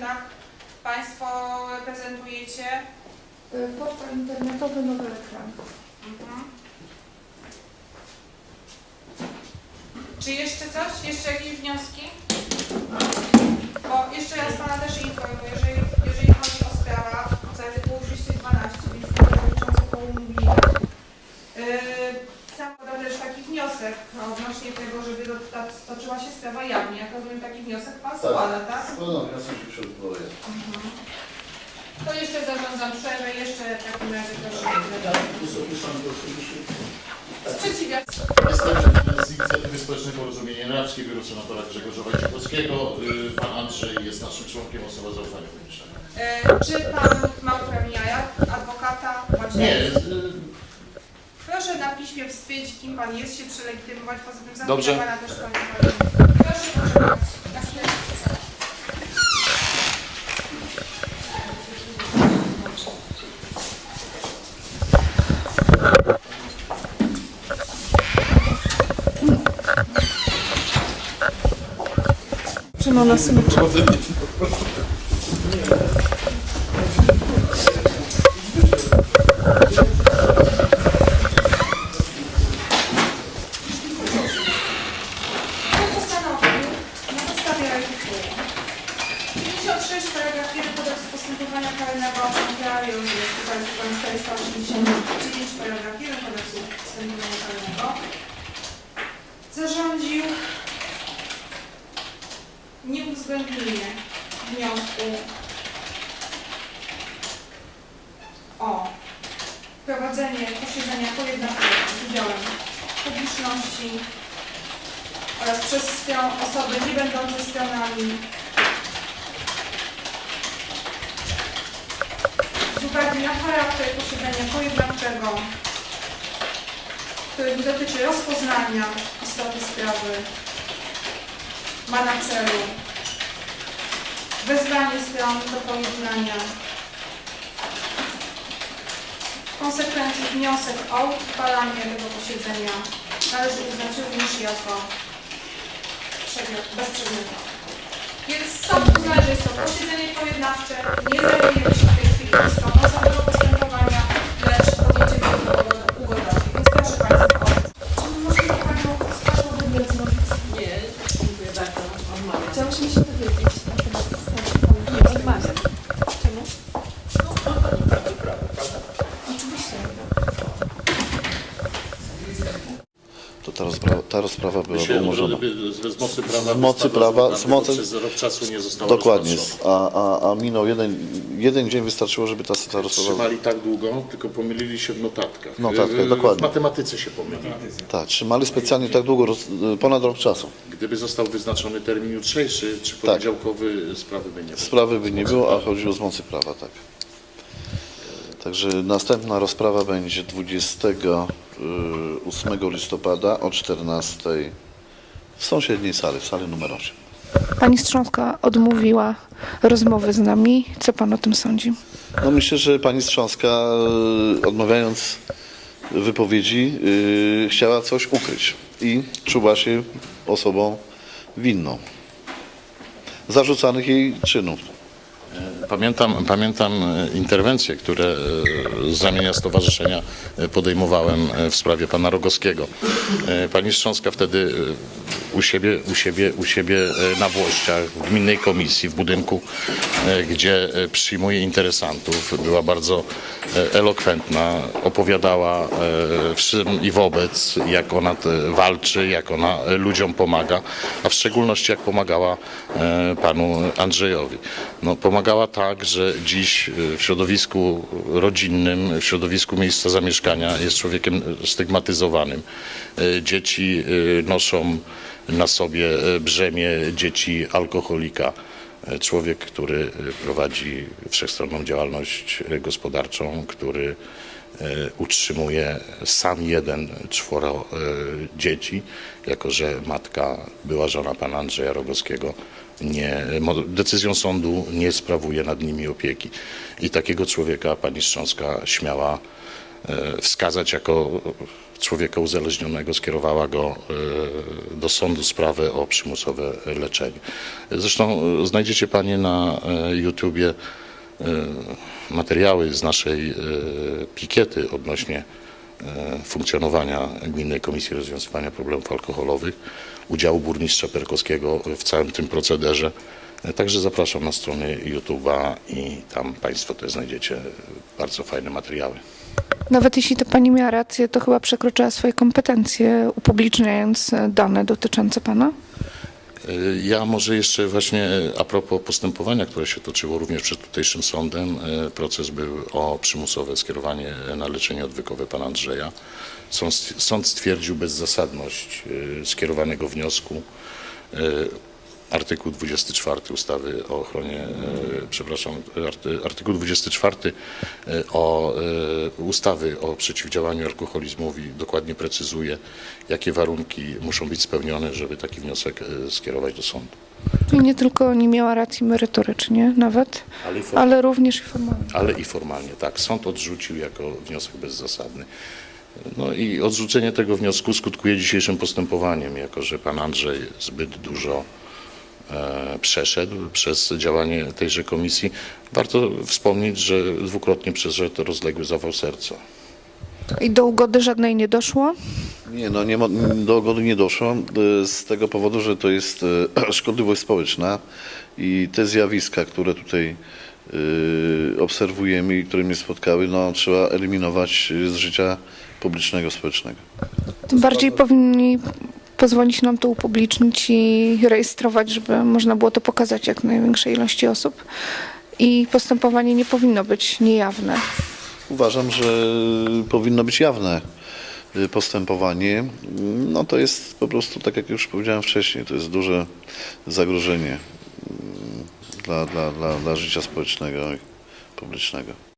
tak? Państwo reprezentujecie? Y, Portal internetowy Nowy Ekran. Mhm. Czy jeszcze coś? Jeszcze jakieś wnioski? Sprawa jawnie. Jak rozumiem, taki wniosek Pan składa, tak? Składam wniosek, że przygotowuję. Mhm. To jeszcze zarządzam przerwę, jeszcze w takim razie proszę. Wysoki Sąd oczywiście. Sprzeciwia. Jestem z inicjatywy Społecznej Porozumienie Narwskie, Biuro Senatora Grzegorza Wojciechowskiego. Y, Pan Andrzej jest naszym członkiem, osoba zaufania publicznego. E, Czy pan ma uprawnienia jak adwokata? bądź Nie, y, Proszę na piśmie stwierdzić, kim pan jest, się przelegitymować, poza tym zapytam Dobrze. pana też panie Proszę bardzo. Na chwilę. Nieuwzględnienie wniosku o prowadzenie posiedzenia pojednawczego z udziałem publiczności oraz przez osoby nie będące stronami z uwagi na charakter posiedzenia pojednawczego, który dotyczy rozpoznania istoty sprawy, ma na celu wezwanie stron do pojednania. Konsekwencji wniosek o uchwalanie tego posiedzenia należy uznać również jako przedmiot, bezprzedmiotowy. Więc sąd uznaje, że jest to posiedzenie pojednawcze, nie zajmujemy się w tej chwili stroną ta rozprawa, ta rozprawa była umorzona. z mocy prawa, Z mocy prawa, z mocy- Przez rok czasu nie została Dokładnie, a, a, a minął jeden, jeden dzień wystarczyło, żeby ta, ta rozprawa... Trzymali tak długo, tylko pomylili się w notatkach. W notatkach, y, dokładnie. W matematyce się pomylili. Tak, trzymali specjalnie tak długo, roz, ponad rok czasu. Gdyby został wyznaczony termin jutrzejszy czy Tak. poniedziałkowy, sprawy by nie było. Sprawy by nie było, a chodziło z mocy prawa, tak. Także następna rozprawa będzie 28 listopada o 14 w sąsiedniej sali, w sali numer 8. Pani Strząska odmówiła rozmowy z nami. Co Pan o tym sądzi? No myślę, że pani Strząska e, odmawiając wypowiedzi e, chciała coś ukryć i czuła się osobą winną zarzucanych jej czynów. Pamiętam, pamiętam e, interwencje, które e, z ramienia stowarzyszenia e, podejmowałem w sprawie pana Rogowskiego. Pani Strząska wtedy u siebie, u siebie, u siebie na Włościach, w gminnej komisji, w budynku, gdzie przyjmuje interesantów, była bardzo elokwentna, opowiadała wszym i wobec, jak ona walczy, jak ona ludziom pomaga, a w szczególności jak pomagała panu Andrzejowi. No, pomagała tak, że dziś e, w środowisku rodzinnym, w środowisku miejsca zamieszkania jest człowiekiem stygmatyzowanym. E, Dzieci e, noszą na sobie e, brzemię dzieci alkoholika. E, Człowiek, który e, prowadzi wszechstronną działalność e, gospodarczą, który e, utrzymuje sam jeden czworo e, dzieci, jako że matka była żona pana Andrzeja Rogowskiego, nie, decyzją sądu nie sprawuje nad nimi opieki. I takiego człowieka pani Strząska śmiała e, wskazać jako człowieka uzależnionego, skierowała go e, do sądu sprawę o przymusowe leczenie. Zresztą e, znajdziecie Panie na e, YouTubie e, materiały z naszej e, pikiety odnośnie e, funkcjonowania Gminnej Komisji Rozwiązywania Problemów Alkoholowych, udziału burmistrza Perkowskiego w całym tym procederze. E, Także zapraszam na stronę YouTube'a i tam Państwo też znajdziecie bardzo fajne materiały. Nawet jeśli to pani miała rację, to chyba przekroczyła swoje kompetencje, upubliczniając e, dane dotyczące pana. Y, Ja może jeszcze właśnie e, a propos postępowania, które się toczyło również przed tutejszym sądem, e, proces był o przymusowe skierowanie na leczenie odwykowe pana Andrzeja. Sąd, sąd stwierdził bezzasadność skierowanego wniosku. E, Artykuł 24 ustawy o ochronie, e, przepraszam, arty, artykuł 24 e, o e, ustawy o przeciwdziałaniu alkoholizmowi dokładnie precyzuje, jakie warunki muszą być spełnione, żeby taki wniosek e, skierować do sądu. I nie tylko nie miała racji merytorycznie nawet, Ale ale również i formalnie. ale i formalnie, tak. Sąd odrzucił jako wniosek bezzasadny. No i odrzucenie tego wniosku skutkuje dzisiejszym postępowaniem, jako że pan Andrzej zbyt dużo e, przeszedł przez działanie tejże komisji. Warto wspomnieć, że dwukrotnie przeszedł rozległy zawał serca. I do ugody żadnej nie doszło. Nie, no nie, do ogody nie doszło e, z tego powodu, że to jest e, szkodliwość społeczna i te zjawiska, które tutaj e, obserwujemy i które mnie spotkały, no trzeba eliminować e, z życia publicznego, społecznego. Tym bardziej powinni pozwolić nam to upublicznić i rejestrować, żeby można było to pokazać jak największej ilości osób. I postępowanie nie powinno być niejawne. Uważam, że powinno być jawne y, postępowanie. No to jest po prostu, tak jak już powiedziałem wcześniej, to jest duże zagrożenie mm, dla, dla, dla, dla życia społecznego i publicznego.